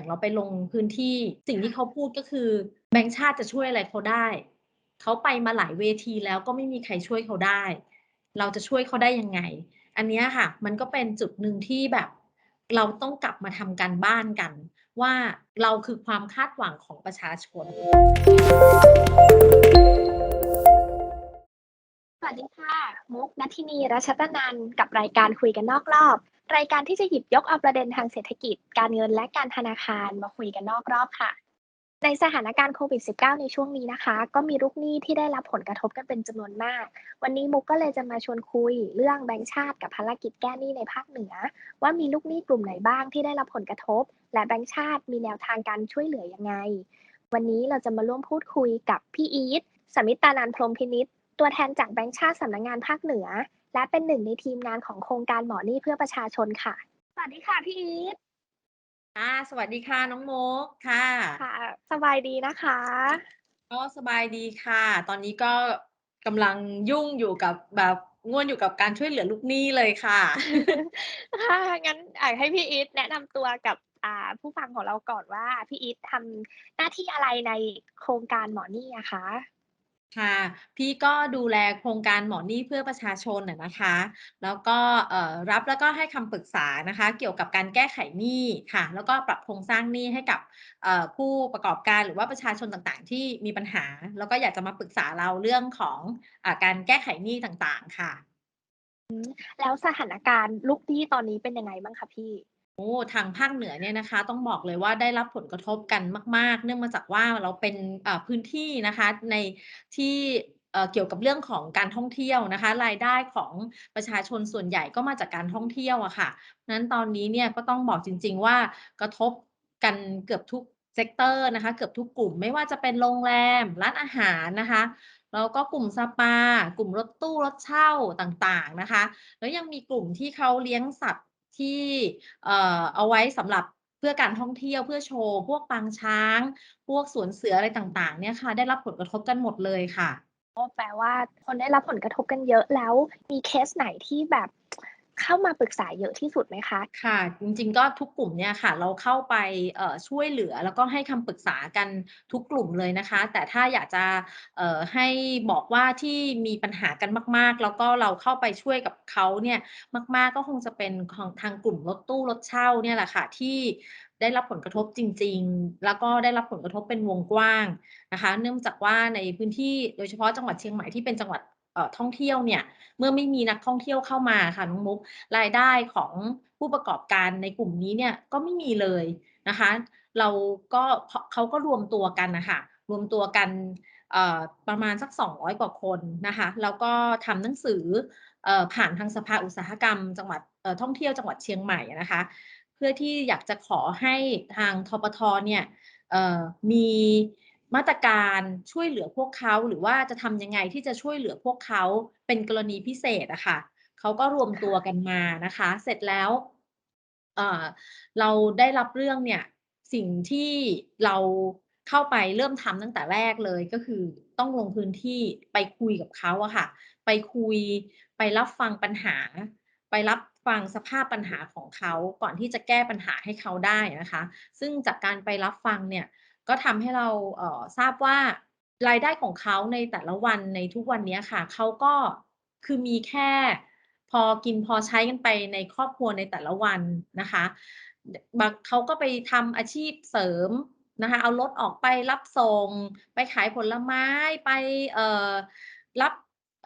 อย่างเราไปลงพื้นที่สิ่งที่เขาพูดก็คือ แบงก์ชาติจะช่วยอะไรเขาได้ เขาไปมาหลายเวทีแล้วก็ไม่มีใครช่วยเขาได้ เราจะช่วยเขาได้ยังไง อันเนี้ยค่ะ มันก็เป็นจุดหนึ่งที่แบบ เราต้องกลับมาทำการบ้านกัน ว่าเราคือความคาดหวังของประชาชนสวัสดีค่ะ มุกนัทธินีรัชตนันท์กับรายการคุยกันนอกรอบ รายการที่จะหยิบยกเอาประเด็นทางเศรษฐกิจ การเงินและการธนาคารมาคุยกันนอกรอบค่ะ ในสถานการณ์โควิด -19 ในช่วงนี้นะคะ ก็มีลูกหนี้ที่ได้รับผลกระทบกันเป็นจำนวนมาก วันนี้มุกก็เลยจะมาชวนคุยเรื่องแบงก์ชาติกับภารกิจแก้หนี้ในภาคเหนือ ว่ามีลูกหนี้กลุ่มไหนบ้างที่ได้รับผลกระทบ และแบงก์ชาติมีแนวทางการช่วยเหลือยังไง วันนี้เราจะมาร่วมพูดคุยกับพี่อีทสมิตตานันพรมพินิษตัวแทนจากแบงก์ชาติสำนักงงานภาคเหนือ และเป็นหนึ่งในทีมงานของโครงการหมอหนี้เพื่อประชาชนค่ะ สวัสดีค่ะพี่อีทค่ะสวัสดีค่ะน้องโมกค่ะ ค่ะ สบายดีนะคะ ก็สบายดีค่ะ ตอนนี้ก็กำลังยุ่งอยู่กับแบบง่วนอยู่กับการช่วยเหลือลูกหนี้เลยค่ะค่ะงั้นอยากให้พี่อีทแนะนำตัวกับอ่าผู้ฟังของเราก่อนว่าพี่อีททำหน้าที่อะไรในโครงการหมอหนี้อะคะ ค่ะ พี่ก็ดูแลโครงการหมอนี้เพื่อประชาชนน่ะนะคะ แล้วก็เอ่อรับแล้วก็ให้คำปรึกษานะคะ เกี่ยวกับการแก้ไขหนี้ค่ะ แล้วก็ปรับโครงสร้างหนี้ให้กับเอ่อผู้ประกอบการหรือว่าประชาชนต่างๆ ที่มีปัญหา แล้วก็อยากจะมาปรึกษาเราเรื่องของอาการแก้ไขหนี้ต่างๆ ค่ะ แล้วสถานการณ์ลูกหนี้ตอนนี้เป็นยังไงบ้างคะพี่ โอ้ ทางภาคเหนือเนี่ยนะคะ ต้องบอกเลยว่าได้รับผลกระทบกันมาก ๆ เนื่องมาจากว่าเราเป็นอ่าพื้นที่นะคะในที่เอ่อเกี่ยวกับเรื่องของการท่องเที่ยวนะคะ รายได้ของประชาชนส่วนใหญ่ก็มาจากการท่องเที่ยวอะค่ะเพราะฉะนั้นตอนนี้เนี่ยก็ต้องบอกจริง ๆ ว่ากระทบกันเกือบทุกเซกเตอร์นะคะ เกือบทุกกลุ่มไม่ว่าจะเป็นโรงแรม ร้านอาหารนะคะ แล้วก็กลุ่มสปา กลุ่มรถตู้รถเช่าต่างๆนะคะ แล้วยังมีกลุ่มที่เขาเลี้ยงสัตว์ ที่เอ่อเอาไว้สำหรับเพื่อการท่องเที่ยวเพื่อโชว์ พวกปางช้าง พวกสวนเสืออะไรต่างๆ เนี่ยค่ะ ได้รับผลกระทบกันหมดเลยค่ะก็แปลว่าคนได้รับผลกระทบกันเยอะแล้ว มีเคสไหนที่แบบ เข้ามาปรึกษาเยอะที่สุดไหมคะ ค่ะ จริงๆก็ทุกกลุ่มเนี่ยค่ะ เราเข้าไปเอ่อช่วยเหลือแล้วก็ให้คำปรึกษากันทุกกลุ่มเลยนะคะ แต่ถ้าอยากจะเอ่อให้บอกว่าที่มีปัญหากันมาก ๆ แล้วก็เราเข้าไปช่วยกับเขาเนี่ยมาก ๆ ก็คงจะเป็นของทางกลุ่มรถตู้รถเช่าเนี่ยแหละค่ะที่ได้รับผลกระทบจริง ๆ แล้วก็ได้รับผลกระทบเป็นวงกว้างนะคะ เนื่องจากว่าในพื้นที่โดยเฉพาะจังหวัดเชียงใหม่ที่เป็นจังหวัด ท่องเที่ยวเนี่ยเมื่อไม่มีนักท่องเที่ยวเข้ามาค่ะน้องมุกรายได้ของผู้ประกอบการในกลุ่มนี้เนี่ยก็ไม่มีเลยนะคะ เราก็เขาก็รวมตัวกันนะคะรวมตัวกันประมาณสัก 200 กว่าคนนะคะ แล้วก็ทำหนังสืออผ่านทางสภาอุตสาหกรรม จังหวัดท่องเที่ยวจังหวัดเชียงใหม่นะคะ เพื่อที่อยากจะขอให้ทางทปท.เนี่ยมี มาตรการช่วยเหลือพวกเขาหรือว่าจะทำยังไงที่จะช่วยเหลือพวกเขาเป็นกรณีพิเศษอะค่ะเขาก็รวมตัวกันมานะคะ เสร็จแล้วเเราได้รับเรื่องเนี่ยสิ่งที่เราเข้าไปเริ่มทำตั้งแต่แรกเลยก็คือต้องลงพื้นที่ไปคุยกับเขาอะค่ะ ไปคุยไปรับฟังปัญหา ไปรับฟังสภาพปัญหาของเขาก่อนที่จะแก้ปัญหาให้เขาได้นะคะ ซึ่งจากการไปรับฟังเนี่ย ก็ทำให้เราเทราบว่ารายได้ของเขาในแต่ละวันในทุกวันนี้ค่ะเขาก็คือมีแค่พอกินพอใช้กันไปในครอบครัวในแต่ละวันนะคะบางเขาก็ไปทำอาชีพเสริมนะคะเอารถออกไปรับส่ง ไปขายผลไม้ไปเอ่อรับ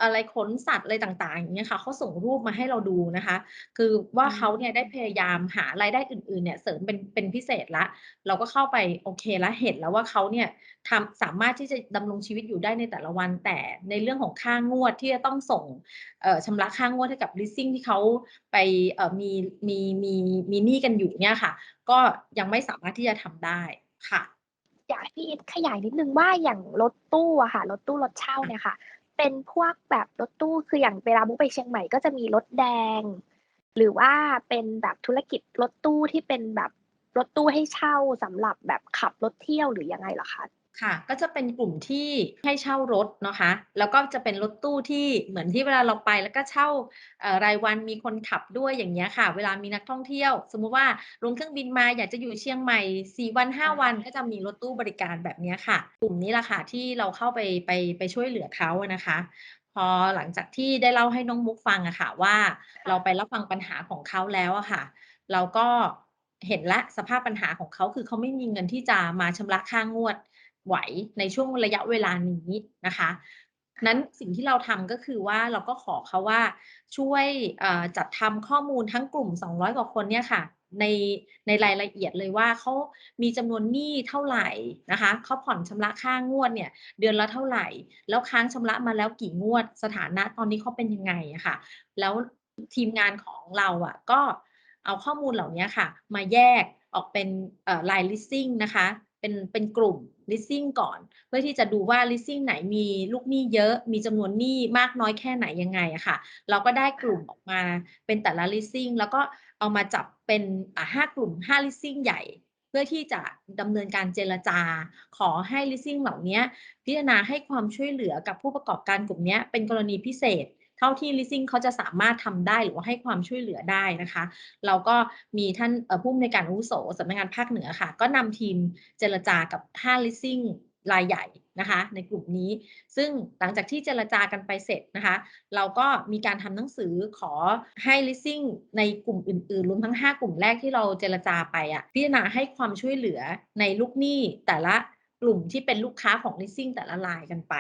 อะไรขนสัตว์อะไรต่างๆอย่างเงี้ยค่ะเขาส่งรูปมาให้เราดูนะคะ คือว่าอืเขาเนี่ยได้มพยายามหารายได้อื่นๆเนี่ยเสริมเป็นเป็นพิเศษแล้วเราก็เข้าไปโอเคแล้วเห็นแล้วว่าเขาเนี่ยทำสามารถที่จะดำรงชีวิตอยู่ได้ในแต่ละวัน แต่ในเรื่องของค่างวดที่จะต้องส่งเอ่อชำระค่างวดให้กับ leasing ที่เขาไปเอ่อมีมีมีมีหนี้กันอยู่เนี่ยค่ะ ก็ยังไม่สามารถที่จะทำได้ค่ะอยากให้พี่อีทขยายนิดหนึ่งว่าอย่างรถตู้อะค่ะรถตู้รถเช่าค่ะเนี่ยค่ะ เป็นพวกแบบรถตู้คืออย่างเวลามุกไปเชียงใหม่ก็จะมีรถแดง หรือว่าเป็นแบบธุรกิจรถตู้ที่เป็นแบบรถตู้ให้เช่าสำหรับแบบขับรถเที่ยวหรือยังไงเหรอคะ? ค่ะ ก็จะเป็นกลุ่มที่ให้เช่ารถนะคะ แล้วก็จะเป็นรถตู้ที่เหมือนที่เวลาเราไปแล้วก็เช่าเอ่อรายวันมีคนขับด้วยอย่างเงี้ยค่ะ เวลามีนักท่องเที่ยว สมมุติว่าลงเครื่องบินมาอยากจะอยู่เชียงใหม่4วัน5วัน ก็จะมีรถตู้บริการแบบเนี้ยค่ะ กลุ่มนี้แหละค่ะที่เราเข้าไปไปไปช่วยเหลือเขาอะนะคะ พอหลังจากที่ได้เล่าให้น้องมุกฟังอะค่ะว่าค่เราะไปรับฟังปัญหาของเขาแล้วอะค่ะ เราก็เห็นแล้วสภาพปัญหาของเขาคือเขาไม่มีเงินที่จะมาชำระค่างวด ไหวในช่วงระยะเวลานี้นะคะนั้นสิ่งที่เราทำก็คือว่าเราก็ขอเขาว่าช่วยจัดทำข้อมูลทั้งกลุ่ม 200 กว่าคนเนี่ยค่ะ ในในรายละเอียดเลยว่าเขามีจำนวนหนี้เท่าไหร่นะคะเขาผ่อนชำระค่างวดเนี่ย เดือนละเท่าไหร่ แล้วค้างชำระมาแล้วกี่งวด สถานะตอนนี้เขาเป็นยังไงอะค่ะ แล้วทีมงานของเราอะก็เอาข้อมูลเหล่านี้ค่ะ มาแยกออกเป็นเอ่อราย Leasing นะคะ เป็นเป็นกลุ่ม Leasing ก่อน เพื่อที่จะดูว่า Leasing ไหนมีลูกหนี้เยอะ มีจำนวนหนี้มากน้อยแค่ไหนยังไงอะค่ะ เราก็ได้กลุ่มออกมาเป็นแต่ละ Leasing แล้วก็เอามาจับเป็นอ่ากลุ่ม5 Leasing ใหญ่ เพื่อที่จะดำเนินการเจรจา ขอให้ Leasing เหล่านี้พิจารณาให้ความช่วยเหลือกับผู้ประกอบการกลุ่มเนี้ยเป็นกรณีพิเศษ ท่าที่ Leasing เขาจะสามารถทำได้หรือว่าให้ความช่วยเหลือได้นะคะ เราก็มีท่านผู้อำนวยการอุโสสำนักงานภาคเหนือค่ะ ก็นำทีมเจรจากับ5 Leasing รายใหญ่นะคะในกลุ่มนี้ ซึ่งหลังจากที่เจรจากันไปเสร็จนะคะ เราก็มีการทำหนังสือขอให้ Leasing ในกลุ่มอื่นๆรวมทั้ง 5 กลุ่มแรกที่เราเจรจาไปอะพิจารณาให้ความช่วยเหลือในลูกหนี้แต่ละ กลุ่มที่เป็นลูกค้าของ Leasing แต่ละรายกันไป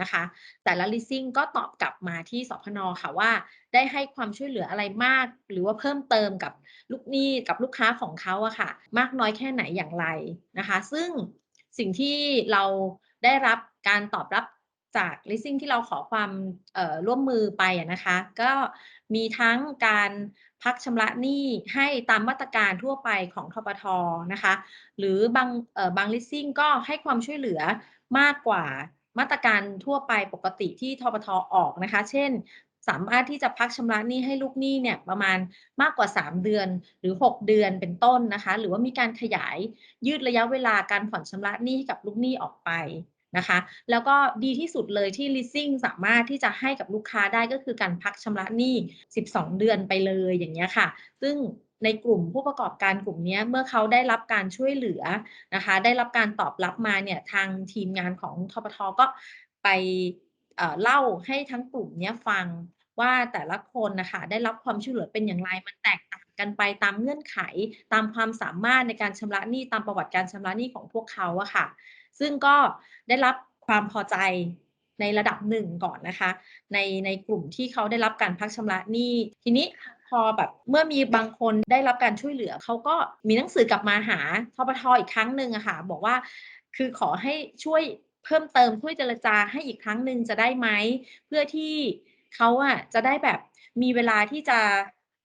นะคะ แต่ละ Leasing ก็ตอบกลับมาที่สพน.ค่ะว่า ได้ให้ความช่วยเหลืออะไรมาก หรือว่าเพิ่มเติมกับลูกหนี้กับลูกค้าของเขาอะค่ะ มากน้อยแค่ไหนอย่างไรนะคะ ซึ่งสิ่งที่เราได้รับการตอบรับจาก Leasing ที่เราขอความร่วมมือไปนะคะ ก็มีทั้งการ พักชำระหนี้ให้ตามมาตรการทั่วไปของธปท.นะคะ หรือบางเออบาง Leasing ก็ให้ความช่วยเหลือมากกว่ามาตรการทั่วไปปกติที่ธปท.ออกนะคะ เช่น สามารถที่จะพักชำระหนี้ให้ลูกหนี้เนี่ยประมาณมากกว่า 3 เดือนหรือ 6 เดือนเป็นต้นนะคะ หรือว่ามีการขยายยืดระยะเวลาการผ่อนชำระหนี้ให้กับลูกหนี้ออกไป นะคะ แล้วก็ดีที่สุดเลยที่ Leasing สามารถที่จะให้กับลูกค้าได้ก็คือการพักชำระหนี้ 12 เดือนไปเลยอย่างเงี้ยค่ะ ซึ่งในกลุ่มผู้ประกอบการกลุ่มนี้เมื่อเขาได้รับการช่วยเหลือนะคะ ได้รับการตอบรับมาเนี่ยทางทีมงานของธปท.ก็ไปเล่าให้ทั้งกลุ่มนี้ฟังว่าแต่ละคนนะคะได้รับความช่วยเหลือเป็นอย่างไรมันแตกต่างกันไปตามเงื่อนไข ตามความสามารถในการชำระหนี้ตามประวัติการชำระหนี้ของพวกเขาอะค่ะ ซึ่งก็ได้รับความพอใจในระดับหนึ่งก่อนนะคะ ในในกลุ่มที่เขาได้รับการพักชำระหนี้ทีนี้พอแบบเมื่อมีบางคนได้รับการช่วยเหลือ เขาก็มีหนังสือกลับมาหาธปท.อีกครั้งหนึ่งอะค่ะ บอกว่าคือขอให้ช่วยเพิ่มเติมช่วยเจรจาให้อีกครั้งหนึ่งจะได้ไหม เพื่อที่เขาอะจะได้แบบมีเวลาที่จะ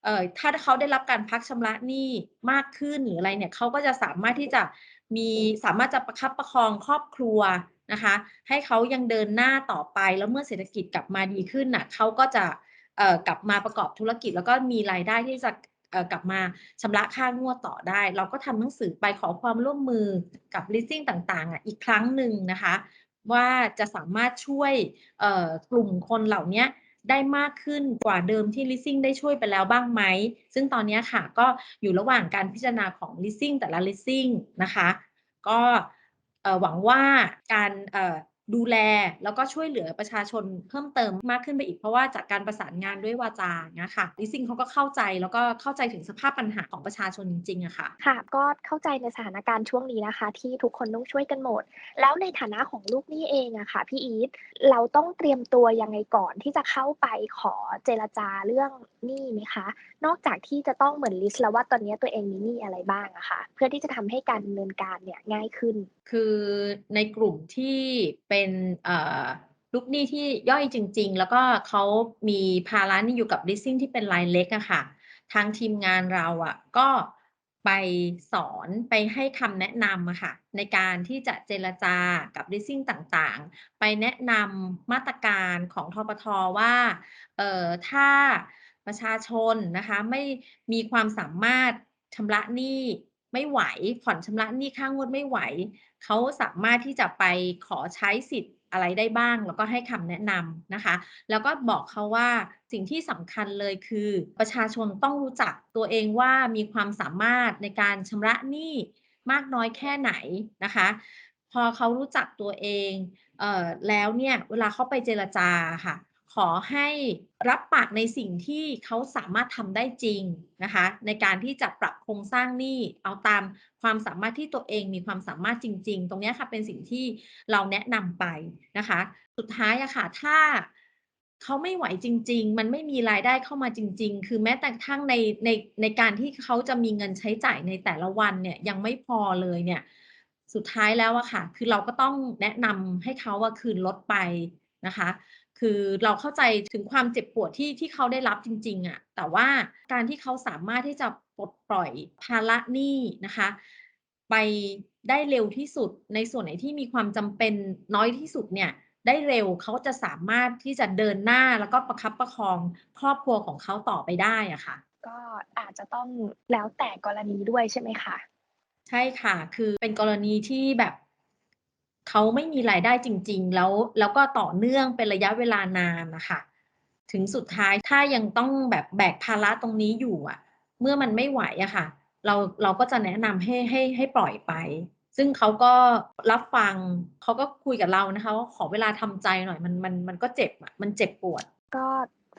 เอ่อถ้าเขาได้รับการพักชำระหนี้มากขึ้นหรืออะไรเนี่ยเขาก็จะสามารถที่จะ มีสามารถจะประคับประคองครอบครัวนะคะ ให้เขายังเดินหน้าต่อไปแล้วเมื่อเศรษฐกิจกลับมาดีขึ้นน่ะเขาก็จะกลับมาประกอบธุรกิจ แล้วก็มีรายได้ที่จะกลับมาชำระค่างวดต่อได้ เราก็ทำหนังสือไปขอความร่วมมือกับ Leasing ต่างๆอะอีกครั้งหนึ่งนะคะ ว่าจะสามารถช่วยกลุ่มคนเหล่านี้ ได้มากขึ้นกว่าเดิมที่ Leasing ได้ช่วยไปแล้วบ้างไหม ซึ่งตอนนี้ค่ะก็อยู่ระหว่างการพิจารณาของ Leasing แต่ละ Leasing นะคะ ก็หวังว่าการ ดูแลแล้วก็ช่วยเหลือประชาชนเพิ่มเติมมากขึ้นไปอีกเพราะว่าจากการประสานงานด้วยวาจาอย่างเงี้ยค่ะ Leasing เขาก็เข้าใจแล้วก็เข้าใจถึงสภาพปัญหาของประชาชนจริงๆอะค่ะค่ะ ก็เข้าใจในสถานการณ์ช่วงนี้นะคะ ที่ทุกคนต้องช่วยกันหมด แล้วในฐานะของลูกหนี้เองอะค่ะพี่อีทเราต้องเตรียมตัวยังไงก่อนที่จะเข้าไปขอเจรจาเรื่องหนี้ไหมคะ?นอกจากที่จะต้องเหมือนลิสต์แล้วว่าตอนเนี้ยตัวเองมีหนี้อะไรบ้างอะค่ะ เพื่อที่จะทำให้การดำเนินการเนี่ยง่ายขึ้น คือในกลุ่มที่เเป็นลูกหนี้ที่ย่อยจริง ๆ แล้วก็เขามีภาระนี้อยู่กับ Leasing ที่เป็นรายเล็กอะค่ะ ทางทีมงานเราอะก็ไปสอนไปให้คำแนะนำอะค่ะ ในการที่จะเจรจากับ Leasing ต่างๆ ไปแนะนำมาตรการของธปท.ว่าเอ่อถ้าประชาชนนะคะไม่มีความสามารถชำระหนี้ไม่ไหว ผ่อนชำระหนี้ค่างวดไม่ไหว เขาสามารถที่จะไปขอใช้สิทธิ์อะไรได้บ้าง แล้วก็ให้คำแนะนำนะคะ แล้วก็บอกเขาว่าสิ่งที่สำคัญเลยคือประชาชนต้องรู้จักตัวเองว่ามีความสามารถในการชำระหนี้มากน้อยแค่ไหนนะคะ พอเขารู้จักตัวเองเออแล้วเนี่ยเวลาเขาไปเจรจาค่ะ ขอให้รับปากในสิ่งที่เขาสามารถทำได้จริงนะคะ ในการที่จะปรับโครงสร้างหนี้เอาตามความสามารถที่ตัวเองมีความสามารถจริง ๆ ตรงนี้ค่ะเป็นสิ่งที่เราแนะนำไปนะคะ สุดท้ายอะค่ะถ้าเขาไม่ไหวจริง ๆ มันไม่มีรายได้เข้ามาจริง ๆ คือแม้แต่ทั่งในในในการที่เขาจะมีเงินใช้จ่ายในแต่ละวันเนี่ยยังไม่พอเลยเนี่ย สุดท้ายแล้วอะค่ะ คือเราก็ต้องแนะนำให้เขาอะคืนรถไปนะคะ คือเราเข้าใจถึงความเจ็บปวดที่ที่เขาได้รับจริงๆอะแต่ว่าการที่เขาสามารถที่จะปลดปล่อยภาระหนี้นะคะ ไปได้เร็วที่สุดในส่วนไหนที่มีความจำเป็นน้อยที่สุดเนี่ยได้เร็วเขาจะสามารถที่จะเดินหน้าแล้วก็ประคับประคองครอบครัวของเขาต่อไปได้อะค่ะ ก็อาจจะต้องแล้วแต่กรณีด้วยใช่ไหมคะ?ใช่ค่ะ คือเป็นกรณีที่แบบ เขาไม่มีรายได้จริง ๆ แล้วแล้วก็ต่อเนื่องเป็นระยะเวลานานนะคะถึงสุดท้ายถ้ายังต้องแบบแบกภาระตรงนี้อยู่อะเมื่อมันไม่ไหวอะค่ะ เราเราก็จะแนะนำให้ให้ให้ปล่อยไป ซึ่งเขาก็รับฟังเขาก็คุยกับเรานะคะว่าขอเวลาทำใจหน่อยมันมันมันก็เจ็บอะมันเจ็บปวด ก็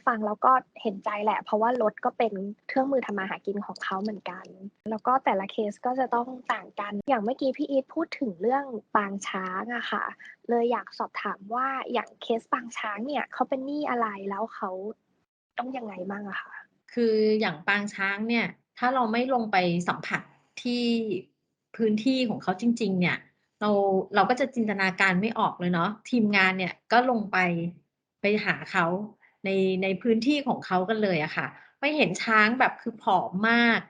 ฟังแล้วก็เห็นใจแหละ เพราะว่ารถก็เป็นเครื่องมือทำมาหากินของเขาเหมือนกัน แล้วก็แต่ละเคสก็จะต้องต่างกัน อย่างเมื่อกี้พี่อีทพูดถึงเรื่องปางช้างอะค่ะ เลยอยากสอบถามว่าอย่างเคสปางช้างเนี่ยเขาเป็นหนี้อะไร?แล้วเขาต้องยังไงบ้างอะค่ะ?คืออย่างปางช้างเนี่ย ถ้าเราไม่ลงไปสัมผัสที่พื้นที่ของเขาจริง ๆ เนี่ยเราเราก็จะจินตนาการไม่ออกเลยเนาะทีมงานเนี่ยก็ลงไปไปหาเขา ในในพื้นที่ของเขากันเลยอะค่ะไปเห็นช้างแบบคือผอมมาก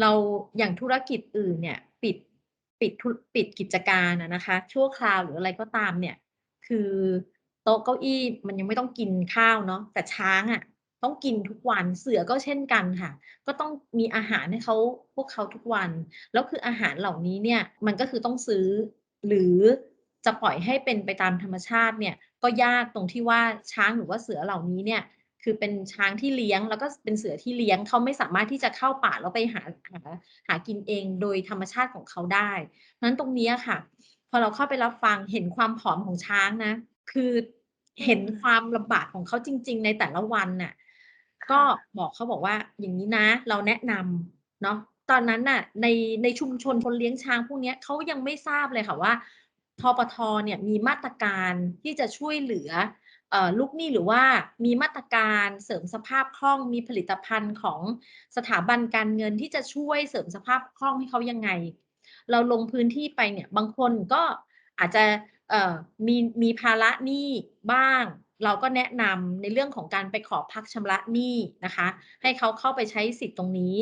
เราอย่างธุรกิจอื่นเนี่ยปิดปิดธุปิดกิจการอะนะคะ ชั่วคราวหรืออะไรก็ตามเนี่ย คือโต๊ะเก้าอี้มันยังไม่ต้องกินข้าวเนาะแต่ช้างอะต้องกินทุกวันเสือก็เช่นกันค่ะ ก็ต้องมีอาหารให้เขาพวกเขาทุกวัน แล้วคืออาหารเหล่านี้เนี่ยมันก็คือต้องซื้อ หรือจะปล่อยให้เป็นไปตามธรรมชาติเนี่ย ก็ยากตรงที่ว่าช้างหรือว่าเสือเหล่านี้เนี่ยคือเป็นช้างที่เลี้ยงแล้วก็เป็นเสือที่เลี้ยงเขาไม่สามารถที่จะเข้าป่าแล้วไปหาหาหากินเองโดยธรรมชาติของเขาได้เพราะฉะนั้นตรงนี้ค่ะ พอเราเข้าไปรับฟังเห็นความผอมของช้างนะ คือเห็นความลำบากของเขาจริง ๆ ในแต่ละวันน่ะ ก็บอกเขาบอกว่าอย่างงี้นะ เราแนะนำเนาะตอนนั้นน่ะในในชุมชนคนเลี้ยงช้างพวกนี้เขายังไม่ทราบเลยค่ะว่า ทปท.เนี่ยมีมาตรการที่จะช่วยเหลืออลูกหนี้หรือว่ามีมาตรการเสริมสภาพคล่องมีผลิตภัณฑ์ของสถาบันการเงินที่จะช่วยเสริมสภาพคล่องให้เขายังไง เราลงพื้นที่ไปเนี่ยบางคนก็อาจจะมีมีภาระหนี้บ้าง เราก็แนะนำในเรื่องของการไปขอพักชำระหนี้นะคะ ให้เขาเข้าไปใช้สิทธิ์ตรงนี้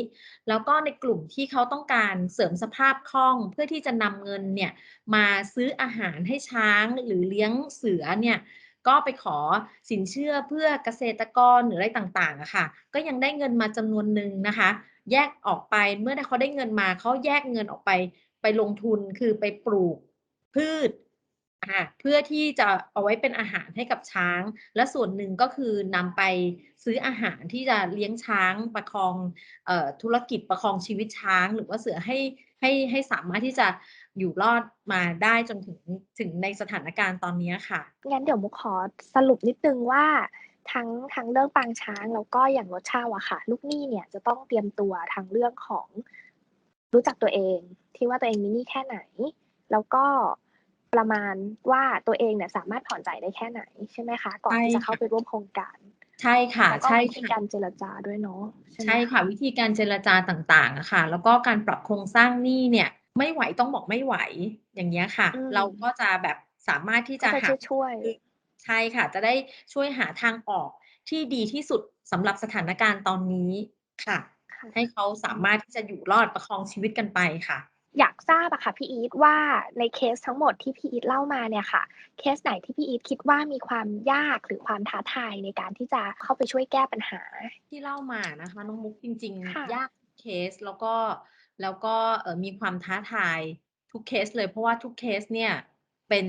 แล้วก็ในกลุ่มที่เขาต้องการเสริมสภาพคล่อง เพื่อที่จะนำเงินเนี่ยมาซื้ออาหารให้ช้างหรือเลี้ยงเสือเนี่ยก็ไปขอสินเชื่อเพื่อเกษตรกรหรืออะไรต่างๆอะค่ะ ก็ยังได้เงินมาจำนวนหนึ่งนะคะ แยกออกไปเมื่อเขาได้เงินมาเขาแยกเงินออกไปไปลงทุนคือไปปลูกพืช อ่าเพื่อที่จะเอาไว้เป็นอาหารให้กับช้าง และส่วนหนึ่งก็คือนำไปซื้ออาหารที่จะเลี้ยงช้างประคองเอ่อธุรกิจประคองชีวิตช้าง หรือว่าเสือให้ให้ให้สามารถที่จะอยู่รอดมาได้จนถึงถึงในสถานการณ์ตอนนี้ค่ะงั้นเดี๋ยวมุกขอสรุปนิดนึงว่าทั้งทั้งเรื่องปางช้างแล้วก็อย่างรถเช่าอะค่ะ ลูกหนี้เนี่ยจะต้องเตรียมตัวทั้งเรื่องของรู้จักตัวเอง ที่ว่าตัวเองมีหนี้แค่ไหน แล้วก็ ประมาณว่าตัวเองเนี่ยสามารถผ่อนจ่ายได้แค่ไหนใช่ไหมคะ?ก่อใชน่ที่จะคเข้า่ะไปร่วมโครงการ ใช่ค่ะแล้วก็ใช่วิธีค่ะการเจรจาด้วยเนาะใช่ไหใชม่คค่ะะ?วิธีการเจรจาต่างๆอะค่ะ แล้วก็การปรับโครงสร้างหนี้เนี่ย ไม่ไหวต้องบอกไม่ไหวอย่างเงี้ยค่ะอืเราก็มจะแบบสามารถที่กจ็ะจะหาช่วยคือๆใช่ค่ะ จะได้ช่วยหาทางออกที่ดีที่สุดสำหรับสถานการณ์ตอนนี้ค่ะค่ะให้เขาสอืามารถมที่จะอยู่รอดประคองชีวิตกันไปค่ะ อยากทราบอะค่ะพี่อีทว่าในเคสทั้งหมดที่พี่อีทเล่ามาเนี่ยค่ะ เคสไหนที่พี่อีทคิดว่ามีความยากหรือความท้าทายในการที่จะเข้าไปช่วยแก้ปัญหา?ที่เล่ามาอะนะคะน้องมุกจริงค่ๆยะากทุกเคสแล้วก็แล้วก็เอ่อมีความท้าทายทุกเคสเลยเพราะว่าทุกเคสเนี่ยเป็น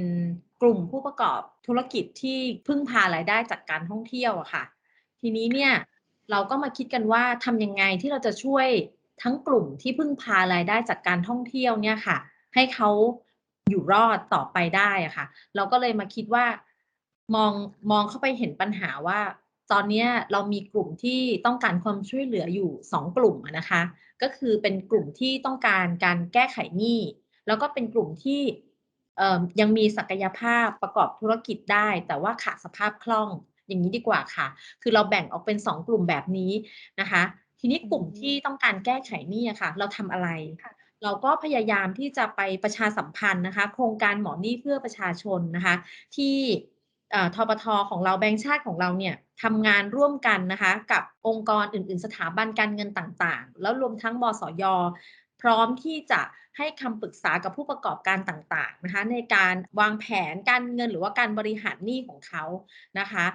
กลุ่มผู้ประกอบธุรกิจที่พึ่งพารายได้จากการท่องเที่ยวอะค่ะ ทีนี้เนี่ยเราก็มาคิดกันว่าทำยังไงที่เราจะช่วย ทั้งกลุ่มที่พึ่งพารายได้จากการท่องเที่ยวเนี่ยค่ะ ให้เขาอยู่รอดต่อไปได้อะค่ะ เราก็เลยมาคิดว่ามองมองเข้าไปเห็นปัญหาว่า ตอนนี้เรามีกลุ่มที่ต้องการความช่วยเหลืออยู่ 2 กลุ่มนะคะ ก็คือเป็นกลุ่มที่ต้องการการแก้ไขหนี้แล้วก็เป็นกลุ่มที่ยังมีศักยภาพประกอบธุรกิจได้ แต่ว่าขาดสภาพคล่องอย่างนี้ดีกว่าค่ะ คือเราแบ่งออกเป็น 2 กลุ่มแบบนี้นะคะ ทีนี้กลุ่มอืมที่ต้องการแก้ไขหนี้อะค่ะ เราทำอะไรค่ะเราก็พยายามที่จะไปประชาสัมพันธ์นะคะ โครงการหมอหนี้เพื่อประชาชนนะคะ ที่เอ่อทปทของเราแบงก์ชาติของเราเนี่ยทำงานร่วมกันนะคะ กับองค์กรอื่น ๆ สถาบันการเงินต่างๆ แล้วรวมทั้งบสยพร้อมที่จะให้คำปรึกษากับผู้ประกอบการต่างๆนะคะ ในการวางแผนการเงินหรือว่าการบริหารหนี้ของเขานะคะ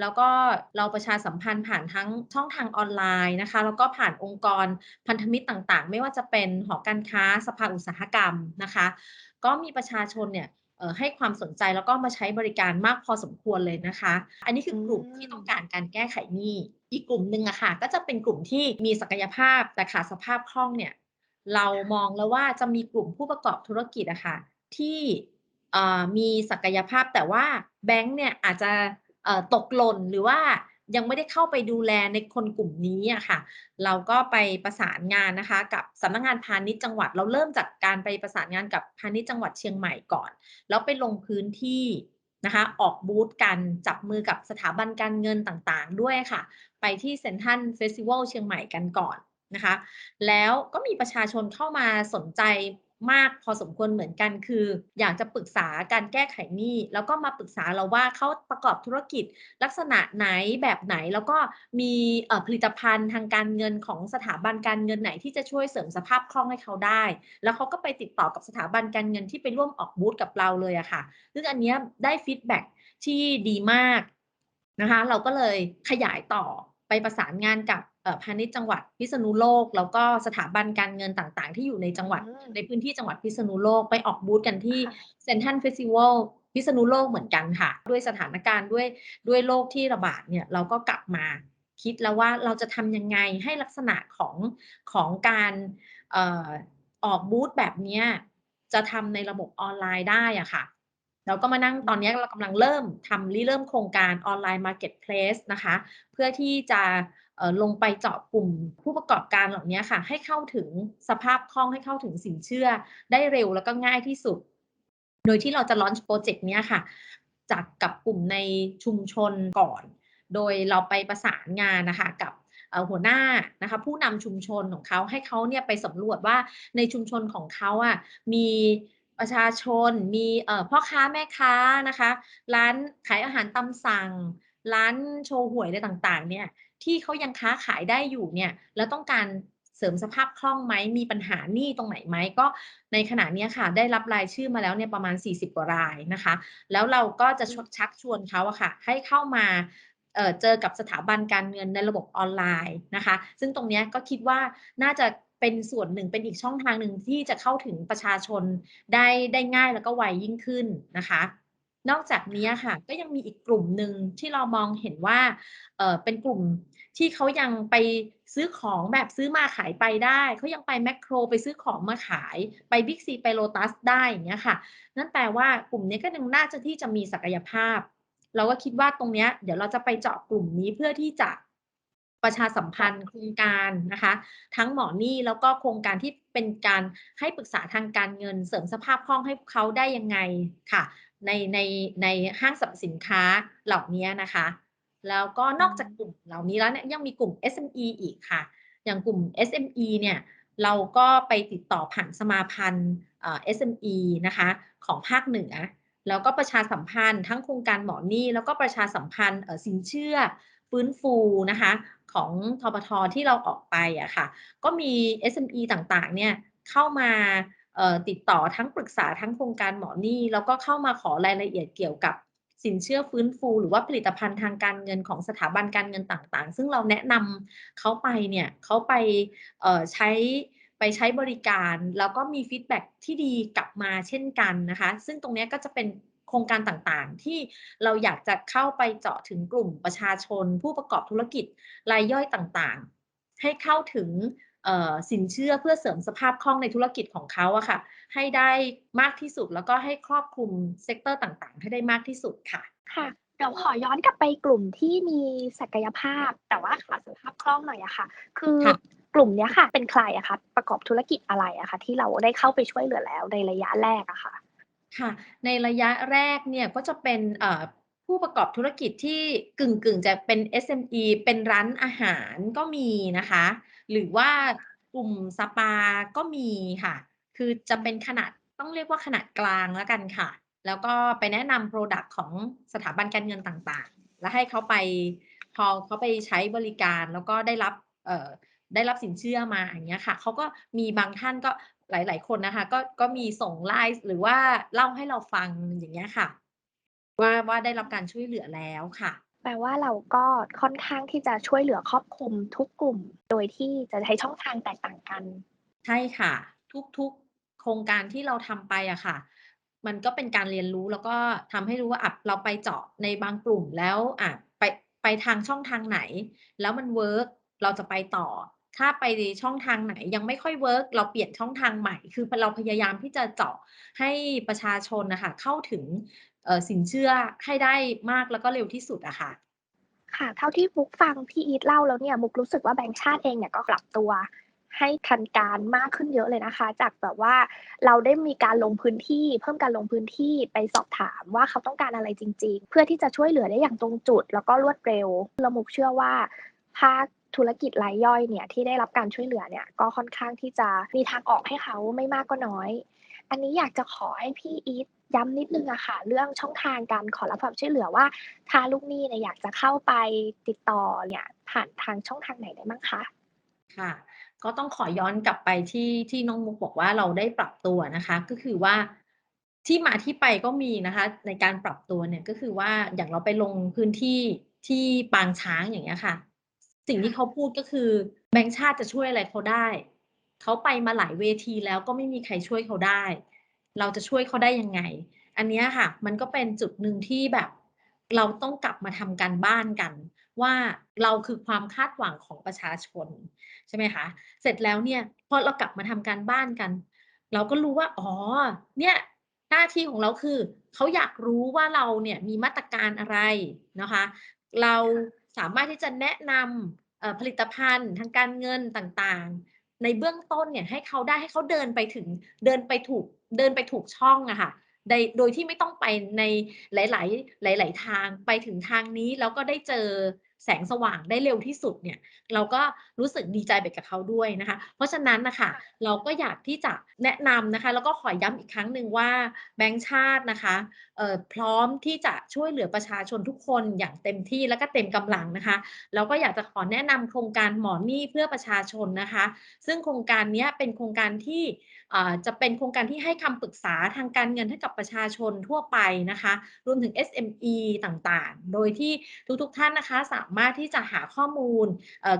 แล้วก็เราประชาสัมพันธ์ผ่านทั้งช่องทางออนไลน์นะคะ แล้วก็ผ่านองค์กรพันธมิตรต่างๆ ไม่ว่าจะเป็นหอการค้าสภาอุตสาหกรรมนะคะ ก็มีประชาชนเนี่ยให้ความสนใจแล้วก็มาใช้บริการมากพอสมควรเลยนะคะ อันนี้คือกลุ่มที่ต้องการการแก้ไขหนี้ อีกกลุ่มหนึ่งอะค่ะ ก็จะเป็นกลุ่มที่มีศักยภาพแต่ขาดสภาพคล่องเนี่ย เรามองแล้วว่าจะมีกลุ่มผู้ประกอบธุรกิจอะค่ะที่มีศักยภาพแต่ว่าแบงก์เนี่ยอาจจะ ตกหล่นหรือว่ายังไม่ได้เข้าไปดูแลในคนกลุ่มนี้อะค่ะ เราก็ไปประสานงานนะคะ กับสำนักงานพาณิชย์จังหวัด เราเริ่มจากการไปประสานงานกับพาณิชย์จังหวัดเชียงใหม่ก่อน แล้วไปลงพื้นที่นะคะ ออกบูธกันจับมือกับสถาบันการเงินต่างๆ ด้วยค่ะ ไปที่เซ็นทรัลเฟสติวัลเชียงใหม่กันก่อนนะคะ แล้วก็มีประชาชนเข้ามาสนใจ มากพอสมควรเหมือนกันคือ อยากจะปรึกษาการแก้ไขหนี้ แล้วก็มาปรึกษาเราว่าเขาประกอบธุรกิจลักษณะไหนแบบไหน แล้วก็มีผลิตภัณฑ์ทางการเงินของสถาบันการเงินไหนที่จะช่วยเสริมสภาพคล่องให้เขาได้ แล้วเขาก็ไปติดต่อกับสถาบันการเงินที่ไปร่วมออกบูธกับเราเลยอะค่ะซึ่งอันนี้ได้ฟีดแบ็กที่ดีมากนะคะ เราก็เลยขยายต่อไปประสานงานกับ พาณิชย์จังหวัดพิษณุโลก แล้วก็สถาบันการเงินต่างๆ ที่อยู่ในจังหวัดอืมในพื้นที่จังหวัดพิษณุโลกไปออกบูธกันที่ค่ะเซ็นทรัลเฟสติวัลพิษณุโลกเหมือนกันค่ะ ด้วยสถานการณ์ด้วยด้วยโรคที่ระบาดเนี่ยเราก็กลับมาคิดแล้วว่าเราจะทำยังไงให้ลักษณะของของการเอ่อออกบูธแบบเนี้ยจะทำในระบบออนไลน์ได้อะค่ะ เราก็มานั่งตอนนี้เรากำลังเริ่มทำริเริ่มโครงการออนไลน์ Marketplace นะคะ เพื่อที่จะลงไปเจาะกลุ่มผู้ประกอบการเหล่านี้ค่ะ ให้เข้าถึงสภาพคล่องให้เข้าถึงสินเชื่อ ได้เร็วแล้วก็ง่ายที่สุด โดยที่เราจะ launch พรเจกต์นี้ค่ะ จากกับกลุ่มในชุมชนก่อน โดยเราไปประสานงานนะคะกับหัวหน้านะคะผู้นำชุมชนของเขาให้เขาเนี่ยไปสำรวจว่าในชุมชนของเขาอะมี ประชาชนมีพ่อค้าแม่ค้านะคะ ร้านขายอาหารตามสั่ง ร้านโชว์หวยอะไรต่างๆ เนี่ยที่เขายังค้าขายได้อยู่เนี่ยแล้วต้องการเสริมสภาพคล่องไหมมีปัญหาหนี้ตรงไหนไหมก็ในขณะนี้ค่ะ ได้รับรายชื่อมาแล้วเนี่ยประมาณ 40 กว่ารายนะคะ แล้วเราก็จะชมชักชวนเขาอะค่ะ ให้เข้ามาเจอกับสถาบันการเงินในระบบออนไลน์นะคะ ซึ่งตรงนี้ก็คิดว่าน่าจะ เป็นส่วนหนึ่งเป็นอีกช่องทางหนึ่งที่จะเข้าถึงประชาชนได้ได้ง่ายแล้วก็ไวยิ่งขึ้นนะคะ นอกจากนี้ค่ะ ก็ยังมีอีกกลุ่มหนึ่งที่เรามองเห็นว่าเออเป็นกลุ่มที่เขายังไปซื้อของแบบซื้อมาขายไปได้เขายังไปแมคโครไปซื้อของมาขายไป Big C ไป Lotus ได้อย่างเงี้ยค่ะ นั่นแปลว่ากลุ่มนี้ก็ยังน่าจะที่จะมีศักยภาพ เราก็คิดว่าตรงเนี้ยเดี๋ยวเราจะไปเจาะกลุ่มนี้เพื่อที่จะ ประชาสัมพันธ์โครงการนะคะ ทั้งหมอนี้แล้วก็โครงการที่เป็นการให้ปรึกษาทางการเงิน เสริมสภาพคล่องให้เขาได้ยังไงค่ะ ในในในห้างสรรพสินค้าเหล่านี้นะคะ แล้วก็นอกจากกลุ่มเหล่านี้แล้วเนี่ยยังมีกลุ่ม SME อีกค่ะ อย่างกลุ่ม SME เนี่ยเราก็ไปติดต่อผ่านสมาพันธ์ SME นะคะของภาคเหนือ แล้วก็ประชาสัมพันธ์ทั้งโครงการหมอนี้แล้วก็ประชาสัมพันธ์สินเชื่อ ฟื้นฟูนะคะของทปท.ที่เราออกไปอะค่ะ ก็มี SME ต่างๆ เนี่ยเข้ามาติดต่อทั้งปรึกษาทั้งโครงการหมอนี้แล้วก็เข้ามาขอรายละเอียดเกี่ยวกับสินเชื่อฟื้นฟู หรือว่าผลิตภัณฑ์ทางการเงินของสถาบันการเงินต่างๆ ซึ่งเราแนะนำเขาไปเนี่ยเขาไปใช้ไปใช้บริการ แล้วก็มีฟีดแบ็กที่ดีกลับมาเช่นกันนะคะ ซึ่งตรงนี้ก็จะเป็น โครงการต่างๆ ที่เราอยากจะเข้าไปเจาะถึงกลุ่มประชาชน ผู้ประกอบธุรกิจรายย่อยต่างๆ ให้เข้าถึงสินเชื่อเพื่อเสริมสภาพคล่องในธุรกิจของเขาอะค่ะ ให้ได้มากที่สุดแล้วก็ให้ครอบคลุมเซกเตอร์ต่างๆ ให้ได้มากที่สุดค่ะค่ะเดี๋ยวขอย้อนกลับไปกลุ่มที่มีศักยภาพ แต่ว่าขาดสภาพคล่องหน่อยอะค่ะ คือกลุ่มนี้ค่ะ เป็นใครอะคะประกอบธุรกิจอะไรอะคะที่เราได้เข้าไปช่วยเหลือแล้วในระยะแรกอะค่ะ? ค่ะ ในระยะแรกเนี่ยก็จะเป็นเอ่อผู้ประกอบธุรกิจที่กึ่งๆจะเป็น SME เป็นร้านอาหารก็มีนะคะ หรือว่ากลุ่มสปาก็มีค่ะ คือจะเป็นขนาดต้องเรียกว่าขนาดกลางแล้วกันค่ะ แล้วก็ไปแนะนำพรดักต์ของสถาบันการเงินต่างๆ แล้วให้เขาไปพอเขาไปใช้บริการแล้วก็ได้รับ ได้รับสินเชื่อมาอย่างเงี้ยค่ะเขาก็มีบางท่านก็หลาย ๆ คนนะคะ ก็ก็มีส่ง LINE หรือว่าเล่าให้เราฟังอย่างเงี้ยค่ะ ว่าว่าได้รับการช่วยเหลือแล้วค่ะ แปลว่าเราก็ค่อนข้างที่จะช่วยเหลือครอบคลุมทุกกลุ่ม โดยที่จะใช้ช่องทางแตกต่างกัน ใช่ค่ะ ทุกๆโครงการที่เราทำไปอะค่ะ มันก็เป็นการเรียนรู้แล้วก็ทำให้รู้ว่าอะเราไปเจาะในบางกลุ่มแล้วอะไปไปทางช่องทางไหน แล้วมันเวิร์กเราจะไปต่อ ถ้าไปช่องทางไหนยังไม่ค่อยเวิร์กเราเปลี่ยนช่องทางใหม่ คือเราพยายามที่จะเจาะให้ประชาชนนะคะเข้าถึงสินเชื่อให้ได้มากแล้วก็เร็วที่สุดอะค่ะค่ะ เท่าที่มุกฟังพี่อีทเล่าแล้วเนี่ยมุกรู้สึกว่าแบงก์ชาติเองเนี่ยก็ปรับตัวให้ทันการมากขึ้นเยอะเลยนะคะ จากแบบว่าเราได้มีการลงพื้นที่ เพิ่มการลงพื้นที่ไปสอบถามว่าเขาต้องการอะไรจริง ๆ เพื่อที่จะช่วยเหลือได้อย่างตรงจุด แล้วก็รวดเร็วแล้วมุกเชื่อว่าภาค ธุรกิจรายย่อยเนี่ยที่ได้รับการช่วยเหลือเนี่ยก็ค่อนข้างที่จะมีทางออกให้เขาไม่มากก็น้อย อันนี้อยากจะขอให้พี่อีทย้ำนิดนึงอะค่ะ เรื่องช่องทางการขอรับความช่วยเหลือว่า ถ้าลูกหนี้เนี่ยอยากจะเข้าไปติดต่อเนี่ยผ่านทางช่องทางไหนได้บ้างคะ?ค่ะ ก็ต้องขอย้อนกลับไปที่ที่น้องมุกบอกว่าเราได้ปรับตัวนะคะ ก็คือว่าที่มาที่ไปก็มีนะคะ ในการปรับตัวเนี่ยก็คือว่าอย่างเราไปลงพื้นที่ที่ปางช้างอย่างเงี้ยค่ะ สิ่งที่เขาพูดก็คือแบงก์ชาติจะช่วยอะไรเขาได้ เขาไปมาหลายเวทีแล้วก็ไม่มีใครช่วยเขาได้ เราจะช่วยเขาได้ยังไง อันเนี้ยค่ะ มันก็เป็นจุดหนึ่งที่แบบ เราต้องกลับมาทำการบ้านกัน ว่าเราคือความคาดหวังของประชาชนใช่ไหมคะเสร็จแล้วเนี่ยพอเรากลับมาทำการบ้านกัน เราก็รู้ว่าอ๋อเนี่ยหน้าที่ของเราคือ เขาอยากรู้ว่าเราเนี่ยมีมาตรการอะไรนะคะ เรา สามารถที่จะแนะนำผลิตภัณฑ์ทางการเงินต่างๆ ในเบื้องต้นเนี่ยให้เขาได้ให้เขาเดินไปถึงเดินไปถูกเดินไปถูกช่องอะค่ะโดยที่ไม่ต้องไปในหลาย ๆ หลาย ๆ ทางไปถึงทางนี้แล้วก็ได้เจอแสงสว่างได้เร็วที่สุดเนี่ย เราก็รู้สึกดีใจไปกับเขาด้วยนะคะ เพราะฉะนั้นนะคะเราก็อยากที่จะแนะนำนะคะ แล้วก็ขอย้ำอีกครั้งหนึ่งว่าแบงก์ชาตินะคะ พร้อมที่จะช่วยเหลือประชาชนทุกคนอย่างเต็มที่แล้วก็เต็มกำลังนะคะแล้วก็อยากจะขอแนะนำโครงการหมอนี้เพื่อประชาชนนะคะ ซึ่งโครงการนี้เป็นโครงการที่จะเป็นโครงการที่ให้คำปรึกษาทางการเงินให้กับประชาชนทั่วไปนะคะ รวมถึง SME ต่างๆ โดยที่ทุกๆท่านนะคะ สามารถที่จะหาข้อมูล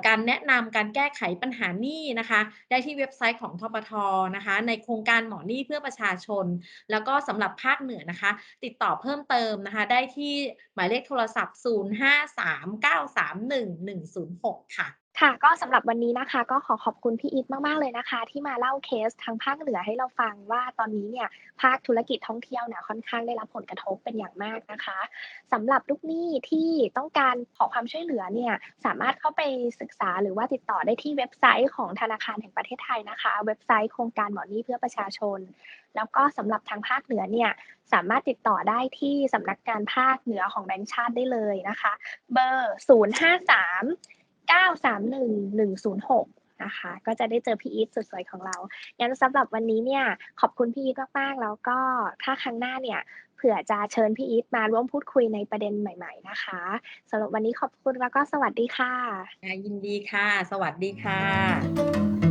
การแนะนำการแก้ไขปัญหาหนี้นะคะ ได้ที่เว็บไซต์ของธปท.นะคะ ในโครงการหมอหนี้เพื่อประชาชน แล้วก็สำหรับภาคเหนือนะคะติดติดต่อเพิ่มเติมนะคะ ได้ที่หมายเลขโทรศัพท์ 0539311106 ค่ะ ค่ะก็สำหรับวันนี้นะคะก็ขอขอบคุณพี่อีทมาก ๆ เลยนะคะ ที่มาเล่าเคสทางภาคเหนือให้เราฟังว่าตอนนี้เนี่ยภาคธุรกิจท่องเที่ยวเนี่ยค่อนข้างได้รับผลกระทบเป็นอย่างมากนะคะสำหรับลูกหนี้ที่ต้องการขอความช่วยเหลือเนี่ยสามารถเข้าไปศึกษาหรือว่าติดต่อได้ที่เว็บไซต์ของธนาคารแห่งประเทศไทยนะคะ เว็บไซต์โครงการหมอนี้เพื่อประชาชน แล้วก็สำหรับทางภาคเหนือเนี่ยสามารถติดต่อได้ที่สำนักงานภาคเหนือของแบงก์ชาติได้เลยนะคะ เบอร์ 931-106 นะคะ ก็จะได้เจอพี่อีทสุดสวยของเรา งั้นสำหรับวันนี้เนี่ย ขอบคุณพี่อีทมาก ๆ แล้วก็ถ้าครั้งหน้าเนี่ยเผื่อจะเชิญพี่อีทมาร่วมพูดคุยในประเด็นใหม่ ๆ นะคะสำหรับวันนี้ขอบคุณแล้วก็สวัสดีค่ะ ยินดีค่ะ สวัสดีค่ะ